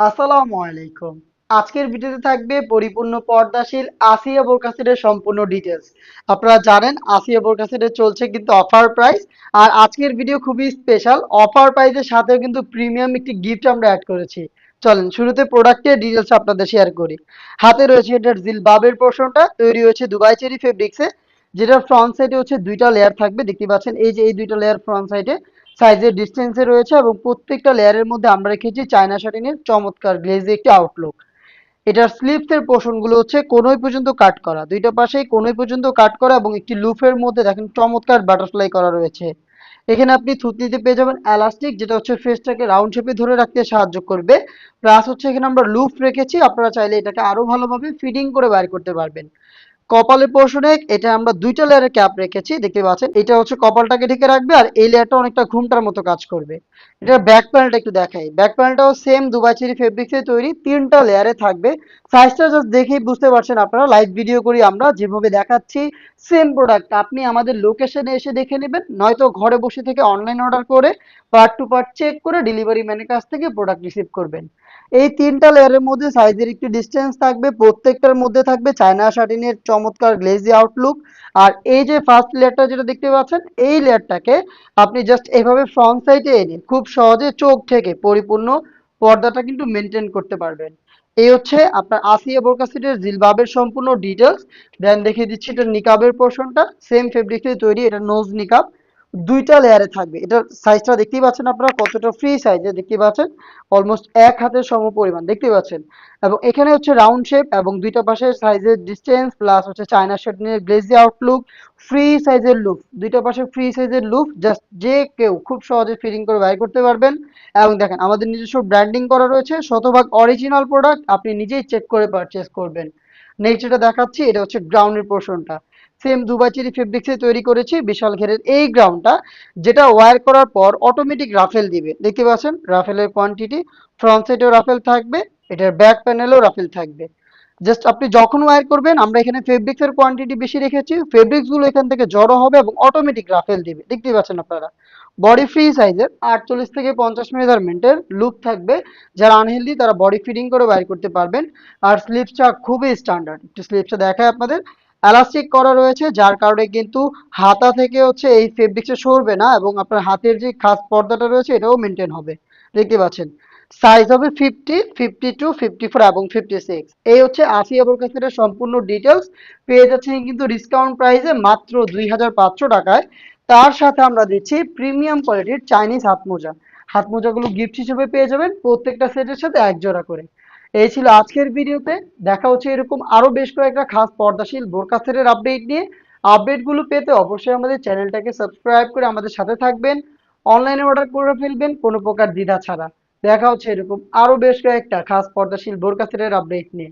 আসসালামু আলাইকুম। আজকের ভিডিওতে থাকবে পরিপূর্ণ পর্দাশীল আসিয়া বোরকাসেটের সম্পূর্ণ ডিটেলস আপনারা জানেন আসিয়া বোরকাসেটের চলছে কিন্তু অফার প্রাইস আর আজকের ভিডিও খুবই স্পেশাল অফার প্রাইসের সাথেও কিন্তু প্রিমিয়াম একটি গিফট আমরা অ্যাড করেছি। চলেন, শুরুতে প্রোডাক্টের ডিটেলস আপনাদের শেয়ার করি। হাতে রয়েছে এটার জিলবাবের পোর্শনটা। তৈরি হয়েছে দুবাই চেরি ফেব্রিক্সে যেটা ফ্রন্ট সাইডে হচ্ছে দুইটা লেয়ার থাকবে। দেখতে পাচ্ছেন, এই যে এই দুইটা লেয়ার ফ্রন্ট সাইডে সাইজের ডিস্টেন্সে রয়েছে এবং প্রত্যেকটা লেয়ারের মধ্যে আমরা রেখেছি চায়না শাটিনের চমৎকার গ্লেজে একটি আউটলুক এটার স্লিপসের পোর্শনগুলো হচ্ছে কোনোই পর্যন্ত কাট করা। দুইটা পাশেই কোনোই পর্যন্ত কাট করা এবং একটি লুফের মধ্যে দেখেন চমৎকার বাটারফ্লাই করা রয়েছে। এখানে আপনি থুতনিতে পেয়ে যাবেন এলাস্টিক যেটা হচ্ছে ফেসটাকে রাউন্ড শেপে ধরে রাখতে সাহায্য করবে। প্লাস হচ্ছে এখানে আমরা লুফ রেখেছি, আপনারা চাইলে এটাকে আরও ভালোভাবে ফিটিং করে বাইর করতে পারবেন। কপালে পোর্শনে এটা আমরা দুইটা লেয়ারের ক্যাপ রেখেছি, দেখতে পাচ্ছেন? এটা হচ্ছে কপালটাকে ঢেকে রাখবে আর এই লেয়ারটা অনেকটা ঘুমটার মতো কাজ করবে। এটা ব্যাক প্যানেলটা একটু দেখাই। ব্যাক প্যানেলটাও সেম দুবাই চেরি ফেব্রিক্সে তৈরি, তিনটা লেয়ারে থাকবে। সাইজটা জাস্ট দেখেই বুঝতে পারছেন আপনারা লাইভ ভিডিও করি আমরা, যেভাবে দেখাচ্ছি সেম প্রোডাক্ট আপনি আমাদের লোকেশনে এসে দেখে নেবেন, নয়তো ঘরে বসে থেকে অনলাইন অর্ডার করে পার্ট টু পার্ট চেক করে ডেলিভারি ম্যানের কাছ থেকে প্রোডাক্ট রিসিভ করবেন। এই তিনটা লেয়ারের মধ্যে সাইজের একটু ডিস্টেন্স থাকবে, প্রত্যেকটার মধ্যে থাকবে চায়না শাটিনের চমৎকার গ্লেজি আউটলুক আর এই যে ফার্স্ট লেয়ারটা যেটা দেখতে পাচ্ছেন, এই লেয়ারটাকে আপনি জাস্ট এভাবে ফ্রন্ট সাইডে এনে খুব সহজে চোখ থেকে পরিপূর্ণ পর্দাটা কিন্তু মেনটেন করতে পারবেন। এই হচ্ছে আপনার আসিয়া বোরকাসিটের জিলবাবের সম্পূর্ণ ডিটেলস দেন দেখিয়ে দিচ্ছি এটা নিকাবের পোর্শনটা সেম ফেব্রিক থেকে তৈরি, এটা নোজ নিকাব দুইটা লেয়ারে থাকবে। এটার সাইজটা দেখতেই পাচ্ছেন আপনারা কতটা ফ্রি সাইজে দেখতে পাচ্ছেন। অলমোস্ট এক হাতের সম পরিমাণ দেখতে পাচ্ছেন। এবং এখানে হচ্ছে রাউন্ড শেপ এবং দুইটা পাশে সাইজের ডিস্টেন্স প্লাস হচ্ছে চায়না শেড নিয়ে গ্লেজি আউটলুক ফ্রি সাইজের লুক দুইটা পাশে ফ্রি সাইজের লুক জাস্ট যে কেউ খুব সহজে ফিটিং করে বাইর করতে পারবেন। এবং দেখেন, আমাদের নিজস্ব ব্র্যান্ডিং করা রয়েছে, শতভাগ অরিজিনাল প্রোডাক্ট আপনি নিজেই চেক করে পারচেস করবেন। নেক্সট যেটা দেখাচ্ছি, এটা হচ্ছে গ্রাউন্ডের পোর্শনটা সেম দুবাই চেরি ফেব্রিক্সে তৈরি করেছি, বিশাল ঘেরের এই গ্রাউন্ডটা যেটা ওয়ার করার পর অটোমেটিক রাফেল দিবে। দেখতে পাচ্ছেন? রাফেলের কোয়ান্টিটি ফ্রন্ট সাইডেও রাফেল থাকবে, এটার ব্যাক প্যানেলেও রাফেল থাকবে। জাস্ট আপনি যখন ওয়ার করবেন, আমরা এখানে ফেব্রিক্সের কোয়ান্টিটি বেশি রেখেছি ফেব্রিক্সগুলো এখান থেকে জড়ো হবে এবং অটোমেটিক রাফেল দিবে। দেখতেই পাচ্ছেন আপনারা? বডি ফ্রি সাইজের আটচল্লিশ থেকে পঞ্চাশ মেজারমেন্টের লুক থাকবে, যারা আনহেলদি তারা বডি ফিটিং করে বাইর করতে পারবেন। আর স্লিপসটা খুবই স্ট্যান্ডার্ড একটু স্লিপসটা দেখায় আপনাদের। এলাস্টিক করা রয়েছে, যার কারণে কিন্তু হাতা থেকে হচ্ছে এই ফেব্রিক্সটা সরবে না এবং আপনার হাতের যে খাস পর্দাটা রয়েছে, এটাও মেনটেন হবে। দেখতে পাচ্ছেন? সাইজ হবে fifty fifty two fifty four এবং ফিফটি সিক্স এই হচ্ছে আশি আবুল কাসের সম্পূর্ণ ডিটেলস পেয়ে যাচ্ছেন কিন্তু ডিসকাউন্ট প্রাইসে মাত্র দুই হাজার পাঁচশো টাকায়। তার সাথে আমরা দিচ্ছি প্রিমিয়াম কোয়ালিটির চাইনিজ হাত মোজা হাত মোজাগুলো গিফট হিসেবে পেয়ে যাবেন প্রত্যেকটা সেটের সাথে এক জোড়া করে। এই ছিল আজকের ভিডিওতে। দেখা হচ্ছে এরকম আরও বেশ কয়েকটা খাস পর্দাশীল বোরকা সেটের আপডেট নিয়ে। আপডেটগুলো পেতে অবশ্যই আমাদের চ্যানেলটাকে সাবস্ক্রাইব করে আমাদের সাথে থাকবেন। অনলাইনে অর্ডার করে ফেলবেন, কোনো প্রকার দ্বিধা ছাড়া। দেখা হচ্ছে এরকম আরও বেশ কয়েকটা খাস পর্দাশীল বোরকা সেটের আপডেট নিয়ে।